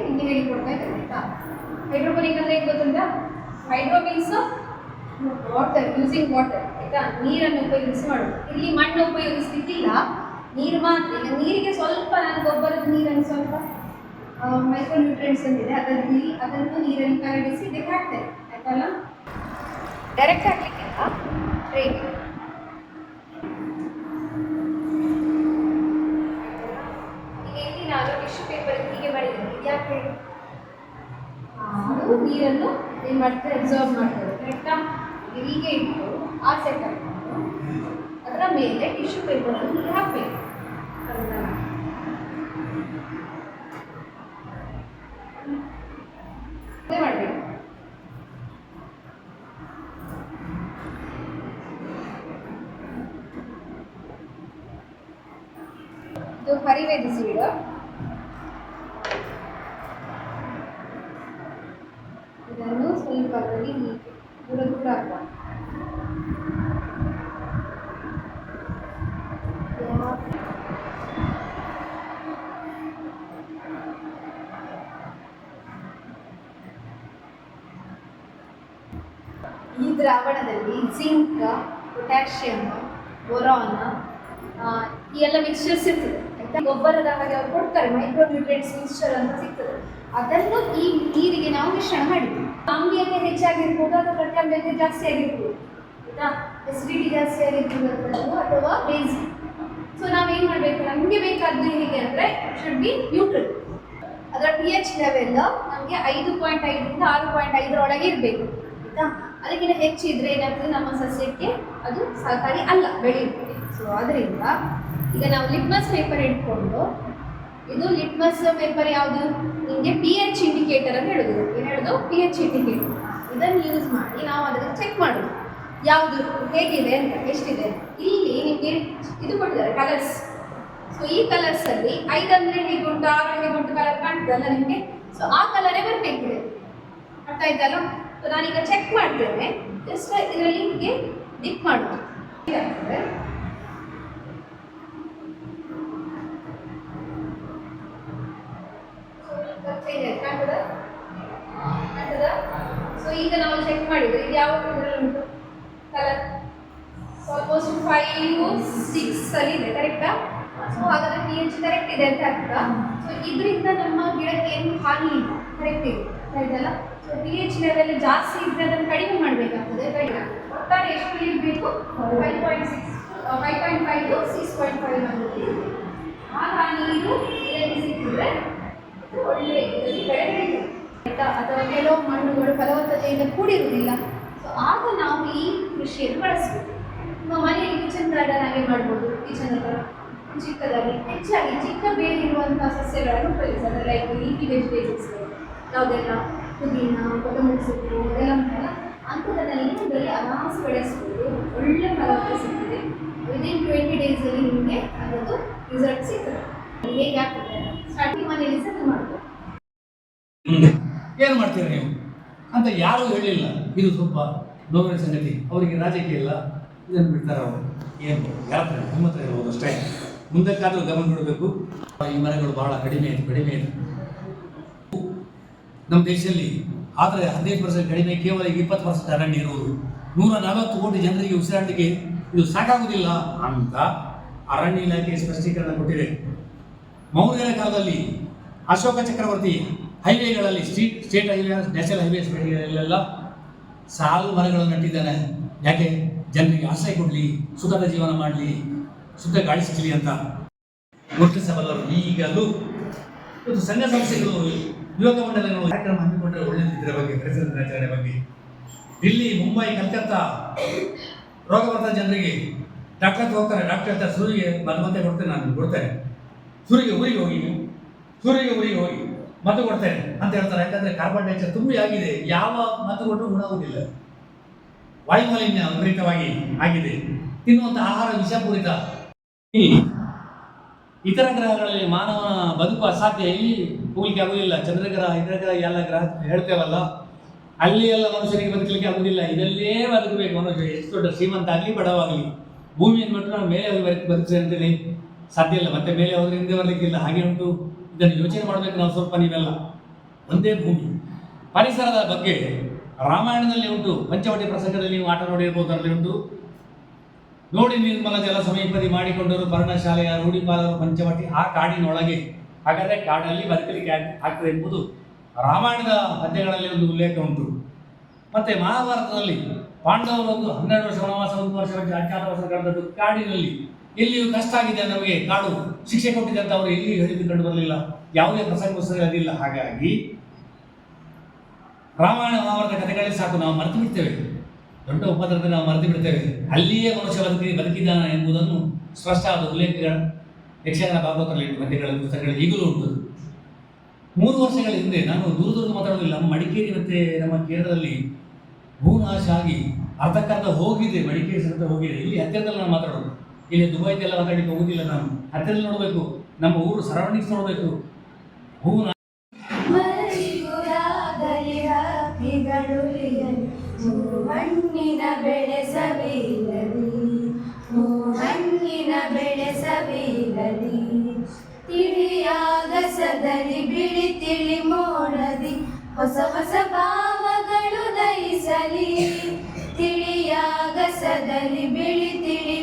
ನಿಮಗೆ ಹೇಳಿಕೊಡ್ತಾ ಇದ್ದಾರೆ, ಆಯ್ತಾ? ಹೈಡ್ರೋಪೋನಿಕ್ ಅಂದ್ರೆ ಏನು ಗೊತ್ತುಂಟ? Hydro means water using water ಆಯ್ತಾ? ನೀರನ್ನು ಉಪಯೋಗಿಸಿ ಮಾಡೋದು. ಇಲ್ಲಿ ಮಣ್ಣು ಉಪಯೋಗಿಸ್ತಿದ್ದಿಲ್ಲ ನೀರು ಮಾತ್ರ. ಈಗ ನೀರಿಗೆ ಸ್ವಲ್ಪ ನಾನು ಗೊಬ್ಬರದ ನೀರನ್ನು ಸ್ವಲ್ಪ ಮೈಕ್ರೋ ನ್ಯೂಟ್ರಿಯೆಂಟ್ಸ್ ಅಂದಿದೆ ಅದನ್ನು ಅದನ್ನು ನೀರನ್ನು ಕರಗಿಸಿ ಇದಕ್ಕೆ ಹಾಕ್ತೇನೆ ಆಯ್ತಲ್ಲ? ಡೈರೆಕ್ಟ್ ಹಾಕ್ಲಿಕ್ಕಿಲ್ಲ ಟ್ರೈಗೆ ಈಗ ಇಲ್ಲಿ ನಾನು ಟಿಶ್ಯೂ ಪೇಪರ್ ಹೀಗೆ ಮಾಡಿದ್ದೇನೆ ಇದು ಯಾಕೆ ಹೇಳಿ? ಆ, ಅದು ನೀರನ್ನು ಏನು ಮಾಡ್ತಾರೆ? ಅಬ್ಸರ್ವ್ ಮಾಡ್ತಾರೆ. ಕರೆಕ್ಟಾ ಹೀಗೆ ಇಟ್ಟು ಆ ಸೆಟ್ ಹಾಕೊಂಡು ಅದರ ಮೇಲೆ ಟಿಶ್ಯೂ ಪೇಪರನ್ನು ಹಾಕಬೇಕು. ಮಾಡಬೇಕು. ಇದು ಪರಿವೇದಿಸಿ ಸೀಡ್ ಇದನ್ನು ಸ್ವಲ್ಪ ಗುಡ ಹೀಗೆ ದೂರ ಹಾಕುವ ಈ ದ್ರಾವಣದಲ್ಲಿ ಜಿಂಕ್, ಪೊಟ್ಯಾಷಿಯಂ, ಬೊರಾನ್ ಈ ಎಲ್ಲ ಮಿಕ್ಸ್ಚರ್ಸ್ ಇರ್ತದೆ, ಆಯ್ತಾ? ಗೊಬ್ಬರದ ಹಾಗೆ ಅವ್ರು ಕೊಡ್ತಾರೆ ಮೈಕ್ರೋ ನ್ಯೂಟ್ರಿಯೆಂಟ್ಸ್ ಮಿಕ್ಸ್ಚರ್ ಅಂತ ಸಿಗ್ತದೆ. ಅದನ್ನು ಈ ನೀರಿಗೆ ನಾವು ಮಿಶ್ರಣ ಮಾಡಿದ್ವಿ ಆಮ್ಲೀಯತೆ ಹೆಚ್ಚಾಗಿರ್ಬೋದು ಅಥವಾ ಕಟ್ಟಂಬತೆ ಜಾಸ್ತಿ ಆಗಿರ್ಬೋದು? ಆಯ್ತಾ ಎಸಿಡಿಟಿ ಜಾಸ್ತಿ ಆಗಿರ್ಬೋದು ಅಥವಾ ಬೇಸಿ ಸೊ ನಾವೇನು ಮಾಡಬೇಕು? ನಮಗೆ ಬೇಕಾದ್ದು ಹೇಗೆ ಅಂದರೆ ಶುಡ್ ಬಿ ನ್ಯೂಟ್ರಲ್ ಅದರ ಪಿ ಎಚ್ ಲೆವೆಲ್ ನಮಗೆ ಐದು ಪಾಯಿಂಟ್ ಐದರಿಂದ ಆರು ಪಾಯಿಂಟ್ ಐದರೊಳಗೆ ಇರಬೇಕು. ಆಯಿತಾ ಅದಕ್ಕಿಂತ ಹೆಚ್ಚಿದ್ರೆ ಏನಾಗ್ತದೆ? ನಮ್ಮ ಸಸ್ಯಕ್ಕೆ ಅದು ಸಹಕಾರಿ ಅಲ್ಲ, ಬೆಳೆಯುತ್ತೆ. ಸೊ ಅದರಿಂದ ಈಗ ನಾವು ಲಿಟ್ಮಸ್ ಪೇಪರ್ ಇಟ್ಕೊಂಡು ಇದು ಲಿಟ್ಮಸ್ ಪೇಪರ್ ಯಾವುದು? ನಿಮಗೆ ಪಿ ಎಚ್ ಇಂಡಿಕೇಟರ್ ಅಂತ ಹೇಳೋದು. ಏನು ಹೇಳೋದು? ಪಿ ಎಚ್ ಇಂಡಿಕೇಟರ್ ಇದನ್ನು ಯೂಸ್ ಮಾಡಿ ನಾವು ಅದನ್ನು ಚೆಕ್ ಮಾಡೋದು. ಯಾವುದು? ಹೇಗಿದೆ ಅಂತ, ಎಷ್ಟಿದೆ. ಇಲ್ಲಿ ನಿಮಗೆ ಇದು ಕೊಟ್ಟಿದ್ದಾರೆ ಕಲರ್ಸ್ ಸೊ ಈ ಕಲರ್ಸ್ ಅಲ್ಲಿ ಐದು ಅಂದ್ರೆ ಹೇಗೆ ಉಂಟು? ಆರು ಹೇಗೆ ಉಂಟು? ಕಲರ್ ಕಾಣ್ತದಲ್ಲ ನಿಮಗೆ? ಸೊ ಆ ಕಲರೇ ಬರಬೇಕಿದೆ. ಅರ್ಥ ಆಯ್ತಲ್ಲ? ನಾನೀಗ ಚೆಕ್ ಮಾಡ್ತೇನೆ. ಜಸ್ಟ್ ಇದರಲ್ಲಿ ನಿಮಗೆ ಡಿಪ್ ಮಾಡುದು ಹೀಗಾಗ್ತದೆ. So, ಈಗ change ಆಯ್ತು. ಕಾಣ್ತದಾ? ಕಾಣ್ತದಾ? ಸೊ ಈಗ ನಾವು ಚೆಕ್ ಮಾಡಿದ್ರೆ ಇದು ಯಾವ ಕಲರ್ ಉಂಟು? ಕಲರ್ ಆಲ್ಮೋಸ್ಟ್ ಫೈವ್ ಸಿಕ್ಸ್ ಅಲ್ಲಿ ಇದೆ ಕರೆಕ್ಟಾ ಸೊ ಹಾಗಾದ್ರೆ ಪಿ ಎಚ್ ಕರೆಕ್ಟ್ ಇದೆ ಅಂತ ಅರ್ಥ. ಸೊ ಇದರಿಂದ ನಮ್ಮ ಗಿಡಕ್ಕೆ ಏನು ಹಾನಿ ಇಲ್ಲ ಕರೆಕ್ಟ್ ಇದೆ ಆಯ್ತಲ್ಲ? ಸೊ ಪಿ ಎಚ್ ಲೆವೆಲ್ ಜಾಸ್ತಿ ಇದ್ರೆ ಅದನ್ನು ಕಡಿಮೆ ಮಾಡಬೇಕಾಗ್ತದೆ, ಕಡಿಮೆ ಒಟ್ಟಾರೆ ಎಷ್ಟು ಇರಬೇಕು five point six five point five to six point five ಆಗುತ್ತೆ. ಆಗ ನೀರು ಇದರಲ್ಲಿ ಸಿಕ್ಕಿದ್ರೆ ಒಳ್ಳೆಯ ಬೆಳೆ ಅಥವಾ ಕೆಲವು ಮಣ್ಣುಗಳು ಫಲವತ್ತತೆಯಿಂದ ಕೂಡಿರುವುದಿಲ್ಲ. ಸೊ ಆಗ ನಾವು ಈ ಕೃಷಿಯನ್ನು ಬಳಸಬೇಕು ನಮ್ಮ ಮನೆಯಲ್ಲಿ ಕಿಚನ್ ಗಾರ್ಡನ್ ಆಗಿ ಮಾಡ್ಬೋದು. ಕಿಚನ್ ಹತ್ರ ಚಿಕ್ಕದಾಗಿ, ಹೆಚ್ಚಾಗಿ ಚಿಕ್ಕ ಬೇರಿರುವಂತಹ ಸಸ್ಯಗಳನ್ನು ಉಪಯೋಗಿಸ್ತಾರೆ ಲೈಕ್ ಲೀಫಿ ವೆಜಿಟೇಬಲ್ಸ್ಗಳು ಯಾವುದೆಲ್ಲ? ಪುದೀನ, ಕೊತ್ತಂಬರಿ ಸೊಪ್ಪು ಅದೆಲ್ಲ ಉಂಟಲ್ಲ ಅಂಥದ್ದನ್ನೆಲ್ಲ ಇದರಲ್ಲಿ ಆರಾಮ್ಸೆ ಬೆಳೆಸ್ಬೋದು. ಒಳ್ಳೆ ಫಲವತ್ತತೆ ಸಿಗ್ತದೆ. ವಿದಿನ್ ಟ್ವೆಂಟಿ ಡೇಸಲ್ಲಿ ನಿಮಗೆ ಅದರದ್ದು ರಿಸಲ್ಟ್ ಸಿಗ್ತದೆ. ಹೇಗೆ ಆಗ್ತದೆ ಸ್ಟಾರ್ಟಿಂಗ್ ಮನೆಯಲ್ಲಿ ಸಹ ಮಾಡ್ಬೋದು. ಏನು ಮಾಡ್ತೀರಿ ನೀವು? ಅಂತ ಯಾರೂ ಹೇಳಿಲ್ಲ. ಇದು ಸ್ವಲ್ಪ ನೋವಿನ ಸಂಗತಿ. ಅವರಿಗೆ ರಾಜಕೀಯ ಇಲ್ಲ. ಇದನ್ನು ಬಿಡ್ತಾರೆ ಅವರು? ಏನು ಯಾರು ಹಿಮ್ಮತ ಇರ್ಬೋದು ಅಷ್ಟೇ. ಮುಂದಕ್ಕಾದರೂ ಗಮನ ಕೊಡಬೇಕು. ಈ ಮರಗಳು ಬಹಳ ಕಡಿಮೆ ಇದೆ ಕಡಿಮೆ ಇದೆ. ನಮ್ಮ ದೇಶದಲ್ಲಿ ಆದರೆ ಹದಿನೈದು ಪರ್ಸೆಂಟ್ ಕಡಿಮೆ, ಕೇವಲ ಇಪ್ಪತ್ತು ಪರ್ಸೆಂಟ್ ಅರಣ್ಯ ಇರುವುದು ನೂರ ನಲವತ್ತು ಕೋಟಿ ಜನರಿಗೆ ಉಸಿರಾಟಕ್ಕೆ ಇದು ಸಾಕಾಗುವುದಿಲ್ಲ ಅಂತ ಅರಣ್ಯ ಇಲಾಖೆ ಸ್ಪಷ್ಟೀಕರಣ ಕೊಟ್ಟಿದೆ. ಮೌರ್ಯರ ಕಾಲದಲ್ಲಿ ಅಶೋಕ ಚಕ್ರವರ್ತಿ ಹೈವೇಗಳಲ್ಲಿ, ಸ್ಟ್ರೀಟ್, ಸ್ಟೇಟ್ ಹೈವೇ ನ್ಯಾಷನಲ್ ಹೈವೇಸ್ಗಳಲ್ಲೆಲ್ಲ ಸಾಲು ಮರಗಳನ್ನು ನಟ್ಟಿದ್ದಾನೆ. ಯಾಕೆ? ಜನರಿಗೆ ಆಶ್ರಯ ಕೊಡಲಿ, ಸುಖದ ಜೀವನ ಮಾಡಲಿ, ಸುಖ ಗಾಳಿ ಸಿಗಲಿ ಅಂತ. ಗುರುತಿಸಬಲ್ಲರು ಈಗಲೂ. ಒಂದು ಸಂಘ ಸಂಸ್ಥೆಗಳು, ಯುವಕ ಮಂಡಲಗಳು ಕಾರ್ಯಕ್ರಮ ಹಮ್ಮಿಕೊಂಡ್ರೆ ಒಳ್ಳೆಯದಿದ್ದರ ಬಗ್ಗೆ ಪರಿಸರ ದಿನಾಚರಣೆ ಬಗ್ಗೆ. ದಿಲ್ಲಿ, ಮುಂಬೈ, ಕಲ್ಕತ್ತಾ ರೋಗ ಬರ್ತಾ ಜನರಿಗೆ ಡಾಕ್ಟರ್ ಹೋಗ್ತಾರೆ, ಡಾಕ್ಟರ್ ಹತ್ರ ಸೂರಿಗೆ ಮದ್ದು ಮತ್ತೆ ಕೊಡ್ತೇನೆ ನಾನು, ಕೊಡ್ತೇನೆ. ಸೂರಿಗೆ ಊರಿಗೆ ಹೋಗಿ ನೀವು ಸೂರಿಗೆ ಊರಿಗೆ ಹೋಗಿ. ಮದ್ದು ಕೊಡ್ತೇನೆ ಅಂತ ಹೇಳ್ತಾರೆ. ಯಾಕಂದ್ರೆ ಕಾರ್ಬನ್ ಡೈಆಕ್ಸೈಡ್ ತುಂಬಿ ಆಗಿದೆ. ಯಾವ ಮದ್ದು ಕೊಟ್ಟರು ಆಗುದಿಲ್ಲ. ವಾಯುಮಾಲಿನ್ಯ ವಿಪರೀತವಾಗಿ ಆಗಿದೆ. ತಿನ್ನುವಂಥ ಆಹಾರ ವಿಷಪೂರಿತ. ಇತರ ಗ್ರಹಗಳಲ್ಲಿ ಮಾನವನ ಬದುಕು ಅಸಾಧ್ಯ. ಇಲ್ಲಿ ಹೋಗ್ಲಿಕ್ಕೆ ಆಗುದಿಲ್ಲ. ಚಂದ್ರಗ್ರಹ ಇತರ ಎಲ್ಲ ಗ್ರಹ ಹೇಳ್ತೇವಲ್ಲ. ಅಲ್ಲಿ ಎಲ್ಲ ಮನುಷ್ಯರಿಗೆ ಬದುಕಲಿಕ್ಕೆ ಆಗುದಿಲ್ಲ. ಇದಲ್ಲೇ ಬದುಕಬೇಕು. ಮನುಷ್ಯ ಎಷ್ಟು ದೊಡ್ಡ ಶ್ರೀಮಂತ ಆಗಲಿ, ಬಡವಾಗಲಿ. ಭೂಮಿಯನ್ನು ಬಿಟ್ಟು ನಾವು ಮೇಲೆ ಹೋಗಿ ಬದುಕಿ ಬದುಕ್ತೇವೆ ಅಂತೇಳಿ ಸಾಧ್ಯ ಇಲ್ಲ. ಮತ್ತೆ ಮೇಲೆ ಹೋದ್ರೆ ಹಿಂದೆ ಬರಲಿಕ್ಕಿಲ್ಲ. ಹಾಗೆ ಉಂಟು. ಇದನ್ನು ಯೋಚನೆ ಮಾಡಬೇಕು ನಾವು ಸ್ವಲ್ಪ ನೀವೆಲ್ಲ. ಒಂದೇ ಭೂಮಿ. ಪರಿಸರದ ಬಗ್ಗೆ ರಾಮಾಯಣದಲ್ಲಿ ಉಂಟು. ಪಂಚವಟಿ ಪ್ರಸಂಗದಲ್ಲಿ ನೀವು ಆಟ ನೋಡಿರ್ಬೋದು, ಅದರಲ್ಲಿ ಉಂಟು. ನೋಡಿ ನಿರ್ಮಲ ಜಲ ಸಮೀಪದಿ ಮಾಡಿಕೊಂಡರು ಪರ್ಣಶಾಲೆಯ ರೂಢಿಪಾಲರು ಪಂಚವಟಿ ಆ ಕಾಡಿನೊಳಗೆ. ಹಾಗಾದರೆ ಕಾಡಲ್ಲಿ ಬದುಕಲಿಕ್ಕೆ ಆಗ್- ಆಗ್ತದೆ ಎಂಬುದು ರಾಮಾಯಣದ ಪದ್ಯಗಳಲ್ಲಿ ಒಂದು ಉಲ್ಲೇಖ ಉಂಟು. ಮತ್ತೆ ಮಹಾಭಾರತದಲ್ಲಿ ಪಾಂಡವರು ಒಂದು ಹನ್ನೆರಡು ವರ್ಷ ವನವಾಸ, ಒಂದು ವರ್ಷ ಅಜ್ಞಾತವಾಸ ಕಳೆದದ್ದು ಕಾಡಿನಲ್ಲಿ. ಎಲ್ಲಿಯೂ ಕಷ್ಟ ಆಗಿದೆ ನಮಗೆ. ಕಾಡು ಶಿಕ್ಷೆ ಕೊಟ್ಟಿದೆ ಅಂತ ಅವರು ಎಲ್ಲಿಯೂ ಹೇಳಿದ್ದು ಕಂಡು ಬರಲಿಲ್ಲ. ಯಾವುದೇ ಪ್ರಸಂಗ ಅದಿಲ್ಲ. ಹಾಗಾಗಿ ರಾಮಾಯಣ ಮಹಾಭಾರತ ಕಥೆಗಳೇ ಸಾಕು. ನಾವು ಮರೆತು ಬಿಡ್ತೇವೆ. ದೊಡ್ಡ ಉಪದ್ರವದಲ್ಲಿ ನಾವು ಮರೆತು ಬಿಡ್ತೇವೆ. ಅಲ್ಲಿಯೇ ಮನುಷ್ಯ ಬದುಕಿ ಬದುಕಿದ್ದಾನ ಎಂಬುದನ್ನು ಆದ ಉಲ್ಲೇಖಗಳ ಯಕ್ಷಗಾನ ಭಾಗವತರಲ್ಲಿ ಕಥೆಗಳ, ಪುಸ್ತಕಗಳು ಈಗಲೂ ಉಂಟು. ಮೂರು ವರ್ಷಗಳ ಹಿಂದೆ ನಾನು ದೂರ ದೂರದ ಮಾತಾಡೋದಿಲ್ಲ ನಮ್ಮ ಮಡಿಕೇರಿ ಮತ್ತೆ ನಮ್ಮ ಕೇರಳದಲ್ಲಿ ಭೂನಾಶ ಆಗಿ ಅರ್ಧಕ್ಕರ್ಧ ಹೋಗಿದೆ ಮಡಿಕೇರಿ ಸಹಿತ ಹೋಗಿದೆ. ಇಲ್ಲಿ ಹತ್ತಿರದಲ್ಲಿ ನಾನು ಮಾತಾಡೋದು. ಇಲ್ಲಿ ದುಬೈದೆಲ್ಲ ಮಾತಾಡಲಿಕ್ಕೆ ಹೋಗುದಿಲ್ಲ ನಾನು. ಹತ್ತಿರದಲ್ಲಿ ನೋಡಬೇಕು, ನಮ್ಮ ಊರು ಸರೌಂಡಿಂಗ್ಸ್ ನೋಡಬೇಕು. ಭೂನಾ ಮರಿಗುರಾಗಲಿ ಹಕ್ಕಿಗಳು ಹೂವಣ್ಣಿನ ಬೆಳೆಸಬೀರಲಿ ಹೂವಣ್ಣಿನ ಬೆಳೆಸಬೀರಲಿ ತಿಳಿಯಾಗಸದಲ್ಲಿ ಬಿಳಿ ತಿಳಿ ಮೋಡದಿ. ಹೊಸ ಹೊಸ ದಯಿಸಲಿ ತಿಳಿಯಾಗಸದಲ್ಲಿ ಬಿಳಿ ತಿಳಿ